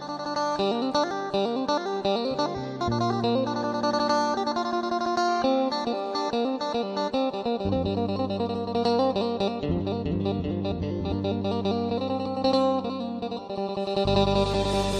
นี่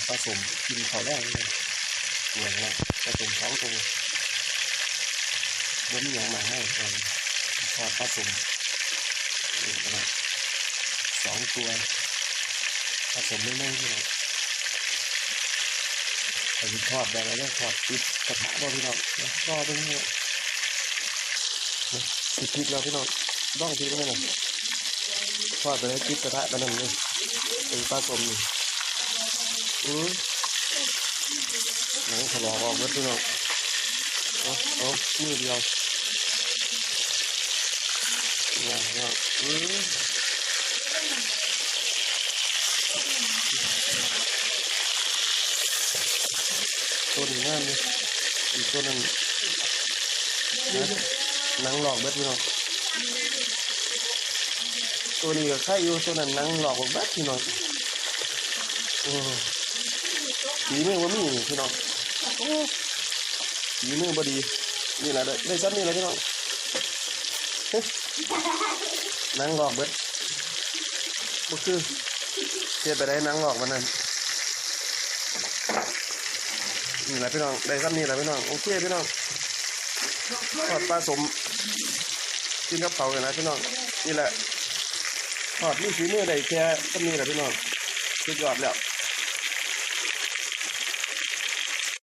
ดผสมกินเขาวแรกเลยเหมือนละผสมท้องตัวบ่มีหยังมาให้ก่อนอดผสมนี่ขนาดสองตัวผสมไม่แน่นที่ไหนแต่ที่ทอดแล้วเนี่ยทอดติดกระทะบ่พี่น้องแล้วก็ตรงนี้ติดพริกแล้วพี่น้องบ้องพริกแล้วไหมน่ะทอดไปแล้วติดกระทะไปนั่นเลยเป็นผสมนี่ อืมหนังถลอกออกเบิดพี่น้องเอาเอามือเดียวเนี่ยเนี่ยอืมตัวนี้งามเลยอีกตัวนึงนะหนังหลอกเบิดพี่น้องตัวนี้ก็ไข่อยู่ตัวนั้นหนังหลอกเบิดพี่น้องอืม ฝีมือว่ามีนี่พี่น้องโอ้ฝีมือบ่ดีนี่แหละได้ได้ซ้ำนี่แหละพี่น้องเฮ้ยนั่งหลอกเบิดบ่คือเทียบไปได้นั่งหลอกมันนั่นนี่แหละพี่น้องได้ซ้ำนี่แหละพี่น้องโอเคพี่น้องทอดปลาสมกินกับเขาเลยนะพี่น้องนี่แหละทอดนี่ฝีมือได้แค่ซ้ำนี่แหละพี่น้องสุดยอดแล้ว